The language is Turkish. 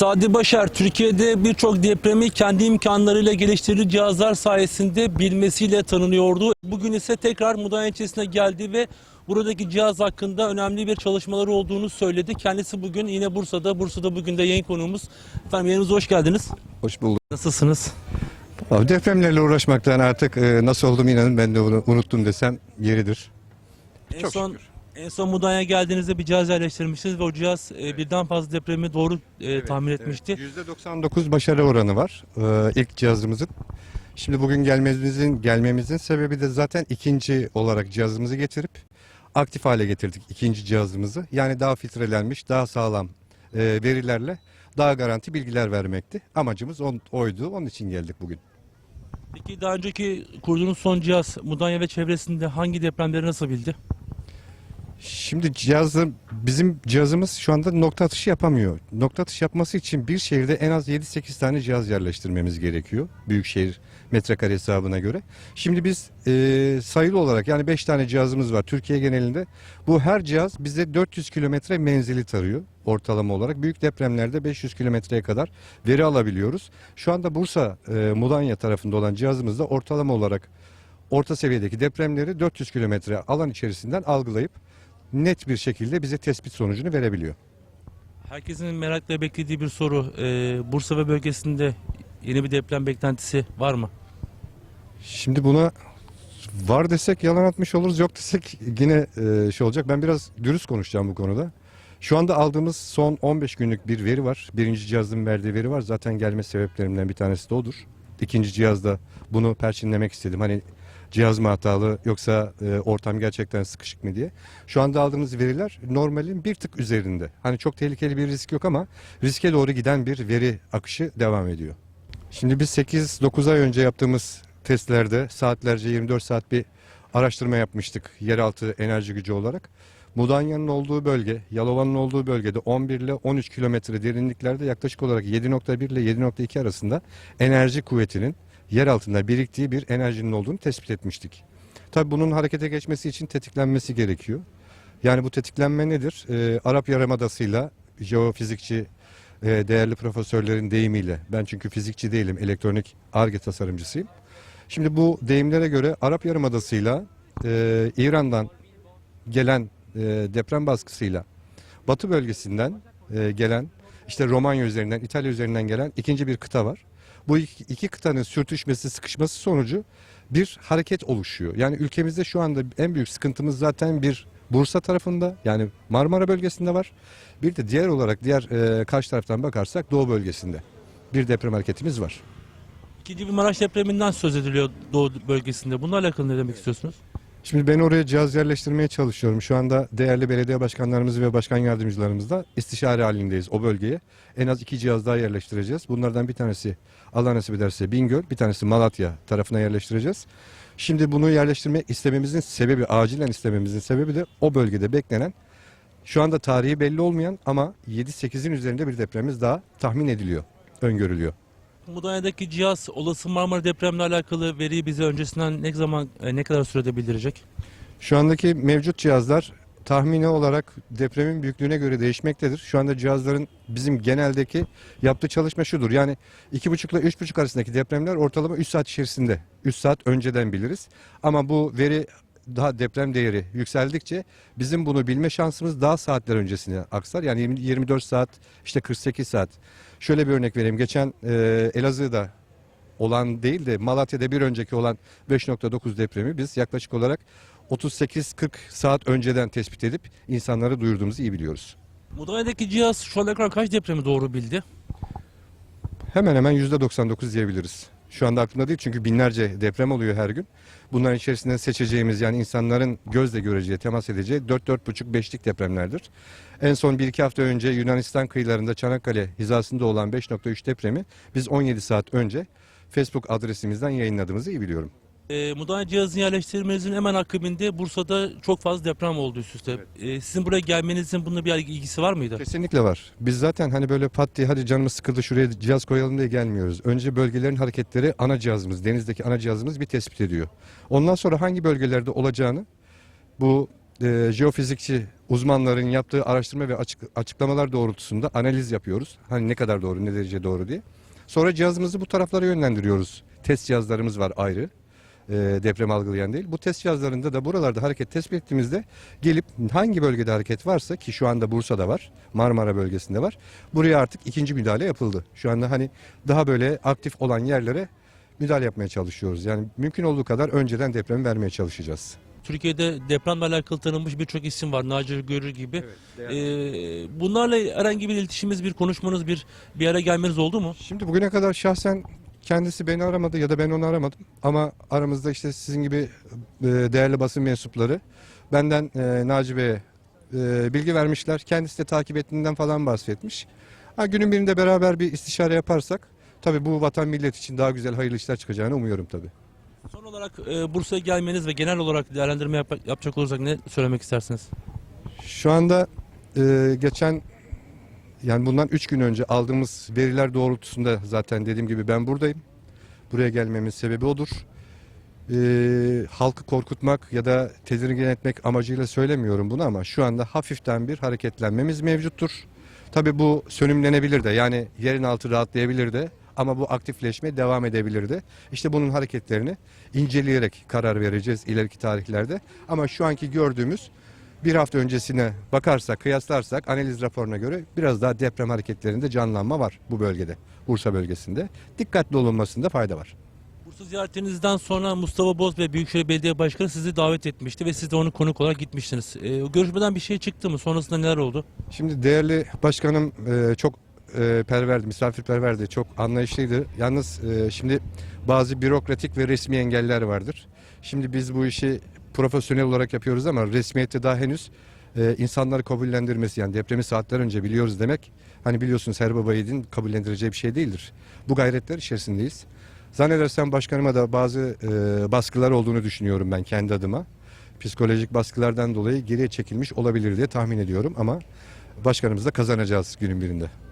Sadi Başar, Türkiye'de birçok depremi kendi imkanlarıyla geliştirdiği cihazlar sayesinde bilmesiyle tanınıyordu. Bugün ise tekrar Mudanya ilçesine geldi ve buradaki cihaz hakkında önemli bir çalışmaları olduğunu söyledi. Kendisi bugün yine Bursa'da, Bursa'da bugün de yayın konuğumuz. Efendim yayınımıza hoş geldiniz. Hoş bulduk. Nasılsınız? Abi depremlerle uğraşmaktan artık e, nasıl olduğumu inanın ben de unuttum desem yeridir. En Çok son şükür. En son Mudanya'ya geldiğinizde bir cihaz yerleştirmiştiniz ve o cihaz e, birden fazla depremi doğru e, tahmin etmişti. %99 başarı oranı var e, ilk cihazımızın. Şimdi bugün gelmemizin gelmemizin sebebi de zaten ikinci olarak cihazımızı getirip aktif hale getirdik ikinci cihazımızı. Yani daha filtrelenmiş, daha sağlam e, verilerle daha garanti bilgiler vermekti. Amacımız on, oydu. Onun için geldik bugün. Peki daha önceki kurduğunuz son cihaz Mudanya ve çevresinde hangi depremleri nasıl bildi? Şimdi cihazı bizim cihazımız şu anda nokta atışı yapamıyor. Nokta atış yapması için bir şehirde en az 7-8 tane cihaz yerleştirmemiz gerekiyor. Büyükşehir metrekare hesabına göre. Şimdi biz e, sayılı olarak yani 5 tane cihazımız var Türkiye genelinde. Bu her cihaz bize 400 kilometre menzili tarıyor ortalama olarak. Büyük depremlerde 500 kilometreye kadar veri alabiliyoruz. Şu anda Bursa e, Mudanya tarafında olan cihazımızda ortalama olarak orta seviyedeki depremleri 400 kilometre alan içerisinden algılayıp net bir şekilde bize tespit sonucunu verebiliyor. Herkesin merakla beklediği bir soru. Ee, Bursa ve bölgesinde yeni bir deprem beklentisi var mı? Şimdi buna var desek yalan atmış oluruz, yok desek yine e, şey olacak. Ben biraz dürüst konuşacağım bu konuda. Şu anda aldığımız son 15 günlük bir veri var. Birinci cihazın verdiği veri var. Zaten gelme sebeplerimden bir tanesi de odur. İkinci cihazda bunu perçinlemek istedim. Hani cihaz mı hatalı yoksa e, ortam gerçekten sıkışık mı diye. Şu anda aldığımız veriler normalin bir tık üzerinde. Hani çok tehlikeli bir risk yok ama riske doğru giden bir veri akışı devam ediyor. Şimdi biz 8-9 ay önce yaptığımız testlerde saatlerce 24 saat bir araştırma yapmıştık yeraltı enerji gücü olarak. Mudanya'nın olduğu bölge, Yalova'nın olduğu bölgede 11 ile 13 kilometre derinliklerde yaklaşık olarak 7.1 ile 7.2 arasında enerji kuvvetinin yer altında biriktiği bir enerjinin olduğunu tespit etmiştik. Tabii bunun harekete geçmesi için tetiklenmesi gerekiyor. Yani bu tetiklenme nedir? Ee, Arap Yarımadası'yla jeofizikçi e, değerli profesörlerin deyimiyle, ben çünkü fizikçi değilim, elektronik ARGE tasarımcısıyım. Şimdi bu deyimlere göre Arap Yarımadası'yla e, İran'dan gelen e, deprem baskısıyla Batı bölgesinden e, gelen işte Romanya üzerinden İtalya üzerinden gelen ikinci bir kıta var. Bu iki, kıtanın sürtüşmesi sıkışması sonucu bir hareket oluşuyor. Yani ülkemizde şu anda en büyük sıkıntımız zaten bir Bursa tarafında yani Marmara bölgesinde var. Bir de diğer olarak diğer e, karşı taraftan bakarsak Doğu bölgesinde bir deprem hareketimiz var. İkinci bir Maraş depreminden söz ediliyor Doğu bölgesinde. Bununla alakalı ne demek istiyorsunuz? Şimdi ben oraya cihaz yerleştirmeye çalışıyorum. Şu anda değerli belediye başkanlarımız ve başkan yardımcılarımızla istişare halindeyiz o bölgeye. En az iki cihaz daha yerleştireceğiz. Bunlardan bir tanesi Allah nasip ederse Bingöl, bir tanesi Malatya tarafına yerleştireceğiz. Şimdi bunu yerleştirme istememizin sebebi, acilen istememizin sebebi de o bölgede beklenen, şu anda tarihi belli olmayan ama 7-8'in üzerinde bir depremimiz daha tahmin ediliyor, öngörülüyor. Mudanya'daki cihaz olası Marmara depremle alakalı veriyi bize öncesinden ne zaman e, ne kadar sürede bildirecek? Şu andaki mevcut cihazlar tahmini olarak depremin büyüklüğüne göre değişmektedir. Şu anda cihazların bizim geneldeki yaptığı çalışma şudur. Yani 2,5 ile 3,5 arasındaki depremler ortalama 3 saat içerisinde. 3 saat önceden biliriz. Ama bu veri daha deprem değeri yükseldikçe bizim bunu bilme şansımız daha saatler öncesine aksar. Yani 20 24 saat işte 48 saat. Şöyle bir örnek vereyim. Geçen e, Elazığ'da olan değil de Malatya'da bir önceki olan 5.9 depremi biz yaklaşık olarak 38-40 saat önceden tespit edip insanlara duyurduğumuzu iyi biliyoruz. Mudanya'daki cihaz şu ana kadar kaç depremi doğru bildi? Hemen hemen %99 diyebiliriz. Şu anda aklımda değil çünkü binlerce deprem oluyor her gün. Bunların içerisinden seçeceğimiz yani insanların gözle göreceği, temas edeceği 4-4,5-5'lik depremlerdir. En son 1-2 hafta önce Yunanistan kıyılarında Çanakkale hizasında olan 5.3 depremi biz 17 saat önce Facebook adresimizden yayınladığımızı iyi biliyorum. E, Mudanya cihazını yerleştirmenizin hemen akabinde Bursa'da çok fazla deprem oldu üst üste. E, sizin buraya gelmenizin bununla bir ilgisi var mıydı? Kesinlikle var. Biz zaten hani böyle pat diye hadi canımız sıkıldı şuraya cihaz koyalım diye gelmiyoruz. Önce bölgelerin hareketleri ana cihazımız, denizdeki ana cihazımız bir tespit ediyor. Ondan sonra hangi bölgelerde olacağını bu e, jeofizikçi uzmanların yaptığı araştırma ve açık, açıklamalar doğrultusunda analiz yapıyoruz. Hani ne kadar doğru, ne derece doğru diye. Sonra cihazımızı bu taraflara yönlendiriyoruz. Test cihazlarımız var ayrı. E, deprem algılayan değil. Bu test cihazlarında da buralarda hareket tespit ettiğimizde gelip hangi bölgede hareket varsa ki şu anda Bursa'da var, Marmara bölgesinde var. Buraya artık ikinci müdahale yapıldı. Şu anda hani daha böyle aktif olan yerlere müdahale yapmaya çalışıyoruz. Yani mümkün olduğu kadar önceden depremi vermeye çalışacağız. Türkiye'de depremle alakalı tanınmış birçok isim var. Naci Görür gibi. Ee, bunlarla herhangi bir iletişimimiz, bir konuşmanız, bir bir araya gelmeniz oldu mu? Şimdi bugüne kadar şahsen kendisi beni aramadı ya da ben onu aramadım. Ama aramızda işte sizin gibi e, değerli basın mensupları benden e, Naci Bey'e e, bilgi vermişler. Kendisi de takip ettiğinden falan bahsetmiş. Ha, günün birinde beraber bir istişare yaparsak tabii bu vatan millet için daha güzel hayırlı işler çıkacağını umuyorum tabii. Son olarak e, Bursa'ya gelmeniz ve genel olarak değerlendirme yap- yapacak olursak ne söylemek istersiniz? Şu anda e, geçen yani bundan 3 gün önce aldığımız veriler doğrultusunda zaten dediğim gibi ben buradayım. Buraya gelmemin sebebi odur. E, halkı korkutmak ya da tedirgin etmek amacıyla söylemiyorum bunu ama şu anda hafiften bir hareketlenmemiz mevcuttur. Tabii bu sönümlenebilir de yani yerin altı rahatlayabilir de ama bu aktifleşme devam edebilir de. İşte bunun hareketlerini inceleyerek karar vereceğiz ileriki tarihlerde. Ama şu anki gördüğümüz bir hafta öncesine bakarsak, kıyaslarsak analiz raporuna göre biraz daha deprem hareketlerinde canlanma var bu bölgede, Bursa bölgesinde. Dikkatli olunmasında fayda var. Bursa ziyaretinizden sonra Mustafa Boz ve Büyükşehir Belediye Başkanı sizi davet etmişti ve siz de onun konuk olarak gitmiştiniz. E, o görüşmeden bir şey çıktı mı? Sonrasında neler oldu? Şimdi değerli başkanım e, çok e, perverdi, misafirperverdi, çok anlayışlıydı. Yalnız e, şimdi bazı bürokratik ve resmi engeller vardır. Şimdi biz bu işi profesyonel olarak yapıyoruz ama resmiyette daha henüz e, insanları kabullendirmesi yani depremi saatler önce biliyoruz demek. Hani biliyorsunuz her baba yiğidin kabullendireceği bir şey değildir. Bu gayretler içerisindeyiz. Zannedersem başkanıma da bazı e, baskılar olduğunu düşünüyorum ben kendi adıma. Psikolojik baskılardan dolayı geriye çekilmiş olabilir diye tahmin ediyorum ama başkanımızla kazanacağız günün birinde.